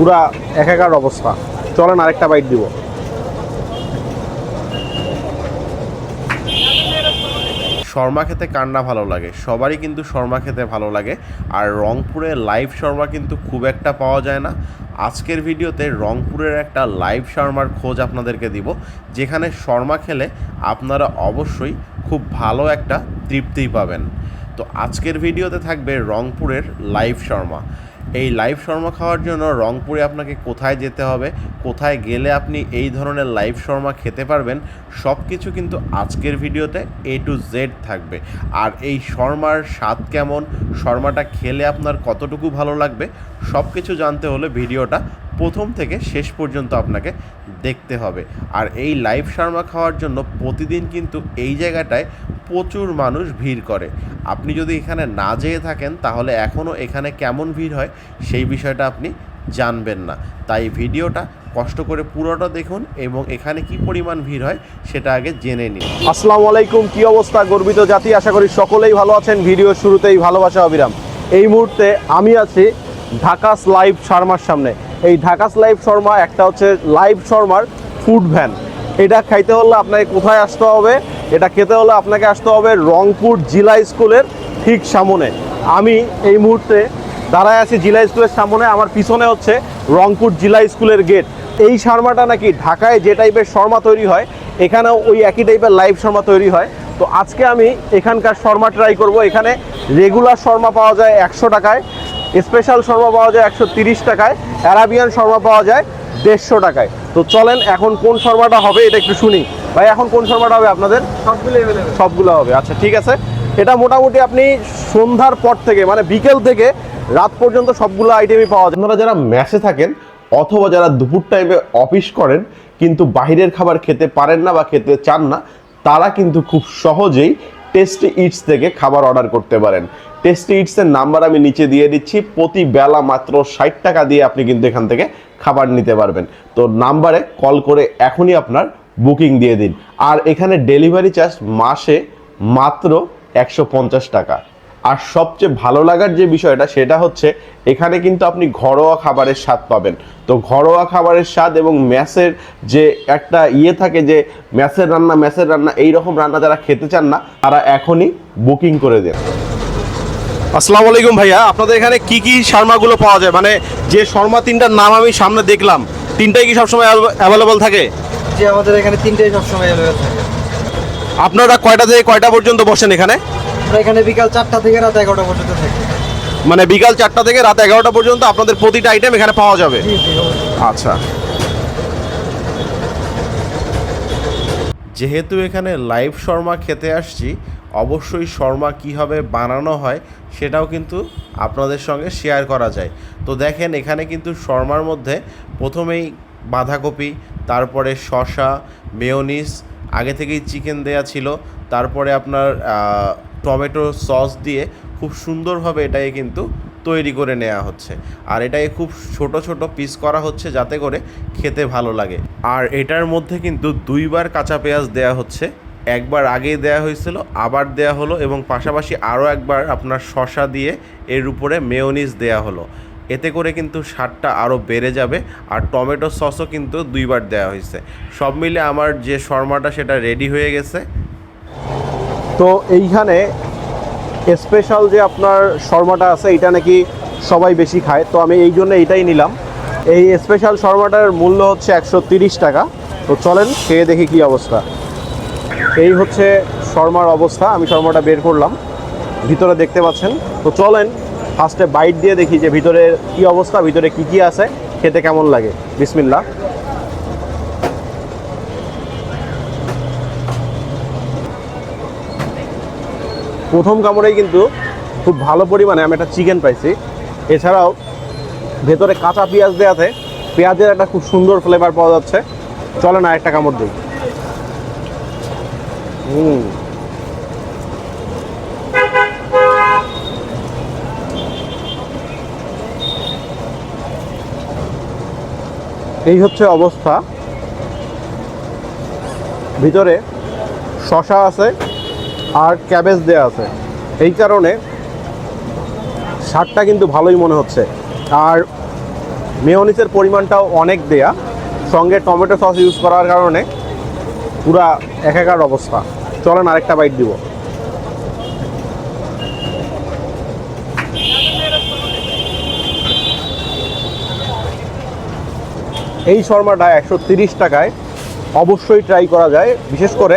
পুরা একাকার অবস্থা। চলেন আরেকটা বাইট দিব। শর্মা খেতে কার না ভালো লাগে, সবারই কিন্তু শর্মা খেতে ভালো লাগে, আর রংপুরে লাইভ শর্মা কিন্তু খুব একটা পাওয়া যায় না। আজকের ভিডিওতে রংপুরের একটা লাইভ শর্মার খোঁজ আপনাদেরকে দিব, যেখানে শর্মা খেলে আপনারা অবশ্যই খুব ভালো একটা তৃপ্তি পাবেন। তো আজকের ভিডিওতে থাকবে রংপুরের লাইভ শর্মা। এই লাইভ শর্মা খাওয়ার জন্য রংপুরে আপনাকে কোথায় যেতে হবে, কোথায় গেলে আপনি এই ধরনের লাইভ শর্মা খেতে পারবেন সব কিছু কিন্তু আজকের ভিডিওতে এ টু জেড থাকবে। আর এই শর্মার স্বাদ কেমন, শর্মাটা খেলে আপনার কতটুকু ভালো লাগবে সব কিছু জানতে হলে ভিডিওটা প্রথম থেকে শেষ পর্যন্ত আপনাকে দেখতে হবে। আর এই লাইভ শর্মা খাওয়ার জন্য প্রতিদিন কিন্তু এই জায়গাটায় প্রচুর মানুষ ভিড় করে। আপনি যদি এখানে না যেয়ে থাকেন, তাহলে এখনও এখানে কেমন ভিড় হয় সেই বিষয়টা আপনি জানবেন না। তাই ভিডিওটা কষ্ট করে পুরোটা দেখুন এবং এখানে কি পরিমাণ ভিড় হয় সেটা আগে জেনে নিন। আসসালামু আলাইকুম, কি অবস্থা গর্বিত জাতি? আশা করি সকলেই ভালো আছেন। ভিডিও শুরুতেই ভালোবাসা, অবিরাম। এই মুহূর্তে আমি আছি ঢাকাস লাইভ শর্মার সামনে। এই ঢাকাস লাইভ শর্মা একটা হচ্ছে লাইভ শর্মার ফুড ভ্যান। এটা খাইতে হলে আপনাকে কোথায় আসতে হবে? এটা খেতে হলে আপনাকে আসতে হবে রংপুর জিলা স্কুলের ঠিক সামনে। আমি এই মুহূর্তে দাঁড়ায় আছি জিলা স্কুলের সামনে, আমার পিছনে হচ্ছে রংপুর জিলা স্কুলের গেট এই শর্মাটা নাকি ঢাকায় যে টাইপের শর্মা তৈরি হয়, এখানেও ওই একই টাইপের লাইভ শর্মা তৈরি হয়। তো আজকে আমি এখানকার শর্মা ট্রাই করব। এখানে রেগুলার শর্মা পাওয়া যায় একশো টাকায় স্পেশাল শর্মা পাওয়া যায় একশো টাকায় অ্যারাবিয়ান শর্মা পাওয়া যায় দেড়শো টাকায়। তো চলেন এখন কোন শর্মাটা হবে এটা একটু শুনি। ভাই এখন কোন শর্মাটা হবে আপনাদের? সবগুলো সবগুলো হবে আচ্ছা ঠিক আছে। এটা মোটামুটি আপনি সন্ধ্যার পর থেকে মানে বিকেল থেকে রাত পর্যন্ত সবগুলো আইটেমই পাওয়া যায়। আপনারা যারা ম্যাসে থাকেন অথবা যারা দুপুর টাইমে অফিস করেন কিন্তু বাইরের খাবার খেতে পারেন না বা খেতে চান না তারা কিন্তু খুব সহজেই টেস্টি ইটস থেকে খাবার অর্ডার করতে পারেন। টেস্টি ইটসের নাম্বার আমি নিচে দিয়ে দিচ্ছি। প্রতি বেলা মাত্র ষাট টাকা দিয়ে আপনি কিন্তু এখান থেকে খাবার নিতে পারবেন। তো নাম্বারে কল করে এখনই আপনার বুকিং দিয়ে দিন। আর এখানে ডেলিভারি চার্জ মাসে মাত্র একশো পঞ্চাশ টাকা। আর সবচেয়ে ভালো লাগার যে বিষয়টা সেটা হচ্ছে এখানে কিন্তু আপনি ঘরোয়া খাবারের স্বাদ পাবেন। তো ঘরোয়া খাবারের স্বাদ এবং ম্যাসের যে একটা ইয়ে থাকে যে ম্যাসের রান্না ম্যাসের রান্না এই রকম রান্না যারা খেতে চান না তারা এখনই বুকিং করে দেন। আসসালামু আলাইকুম ভাইয়া আপনাদের এখানে কি কি শর্মাগুলো পাওয়া যায়? মানে যে শর্মা তিনটার নাম আমি সামনে দেখলাম তিনটাই কি সবসময় অ্যাভেলেবল থাকে? যে আমাদের এখানে তিনটেই সবসময় অ্যাভেলেবেল থাকে। আপনারা কয়টা থেকে কয়টা পর্যন্ত বসেন এখানে? আমরা এখানে বিকাল চারটা থেকে রাত এগারোটা পর্যন্ত থাকি। মানে বিকাল চারটা থেকে রাত এগারোটা পর্যন্ত আপনাদের প্রতিটা আইটেম এখানে পাওয়া যাবে? জি জি অবশ্যই। আচ্ছা। যেহেতু এখানে লাইভ শর্মা খেতে আসছি অবশ্যই শর্মা কীভাবে বানানো হয় সেটাও কিন্তু আপনাদের সঙ্গে শেয়ার করা যায়। তো দেখেন এখানে কিন্তু শর্মার মধ্যে প্রথমেই বাঁধাকপি তারপরে শসা মেয়োনিস আগে থেকেই চিকেন দেয়া ছিল তারপরে আপনার টমেটো সস দিয়ে খুব সুন্দরভাবে এটাকে কিন্তু তৈরি করে নেওয়া হচ্ছে। আর এটাকে খুব ছোট ছোট পিস করা হচ্ছে যাতে করে খেতে ভালো লাগে। আর এটার মধ্যে কিন্তু দুইবার কাঁচা পেঁয়াজ দেয়া হচ্ছে। একবার আগেই দেয়া হয়েছিল, আবার দেয়া হলো এবং পাশাপাশি আরও একবার আপনার শশা দিয়ে এর উপরে মেয়োনিজ দেয়া হলো। এতে করে কিন্তু স্বাদটা আরও বেড়ে যাবে আর টমেটো সসও কিন্তু দুইবার দেওয়া হয়েছে। সব মিলে আমার যে শর্মাটা সেটা রেডি হয়ে গেছে। তো এইখানে স্পেশাল যে আপনার শর্মাটা আছে, এটা নাকি সবাই বেশি খায়। তো আমি এই জন্য এইটাই নিলাম। এই স্পেশাল শর্মাটার মূল্য হচ্ছে একশো টাকা। তো চলেন খেয়ে দেখি কি অবস্থা। এই হচ্ছে শর্মার অবস্থা। আমি শর্মাটা বের করলাম। ভিতরে দেখতে পাচ্ছেন। তো চলেন ফার্স্টে বাইট দিয়ে দেখি যে ভিতরে কি অবস্থা, ভিতরে কি কি আছে, খেতে কেমন লাগে। বিসমিল্লা প্রথম কামড়েই কিন্তু খুব ভালো পরিমাণে আমি একটা চিকেন পাইছি। এছাড়াও ভেতরে কাঁচা পেঁয়াজ দেওয়াতে পেঁয়াজের একটা খুব সুন্দর ফ্লেভার পাওয়া যাচ্ছে। চলে না একটা কামড় দিই। হুম। এই হচ্ছে অবস্থা। ভিতরে শশা আছে। আর ক্যাবেজ দেওয়া আছে। এই কারণে স্বাদটা কিন্তু ভালোই মনে হচ্ছে। আর মেয়নিসের পরিমাণটাও অনেক দেয়া। সঙ্গে টমেটো সস ইউজ করার কারণে পুরা একাকার অবস্থা। চলেন আরেকটা বাইট দিব। এই শর্মাটা একশো টাকায় অবশ্যই ট্রাই করা যায়। বিশেষ করে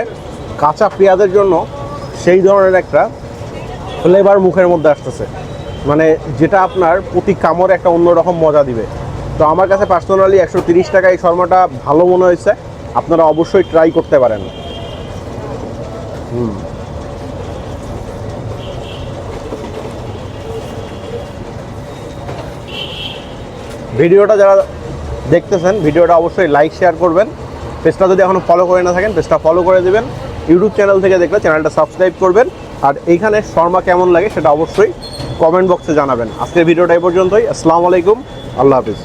কাঁচা পেঁয়াজের জন্য সেই ধরনের একটা ফ্লেভার মুখের মধ্যে আসতেছে। মানে যেটা আপনার প্রতি কামড়ে একটা অন্যরকম মজা দিবে। তো আমার কাছে পার্সোনালি একশো তিরিশ টাকা এই শর্মাটা ভালো মনে হয়েছে। আপনারা অবশ্যই ট্রাই করতে পারেন। হুম। ভিডিওটা যারা দেখতেছেন, ভিডিওটা অবশ্যই লাইক শেয়ার করবেন। পেজটা যদি এখনও ফলো করে না থাকেন, পেজটা ফলো করে দিবেন। ইউটিউব চ্যানেল থেকে দেখলে চ্যানেলটা সাবস্ক্রাইব করবেন। আর এইখানে শর্মা কেমন লাগে সেটা অবশ্যই কমেন্ট বক্সে জানাবেন। আজকের ভিডিওটা এই পর্যন্তই। আসসালামু আলাইকুম। আল্লাহ হাফিজ।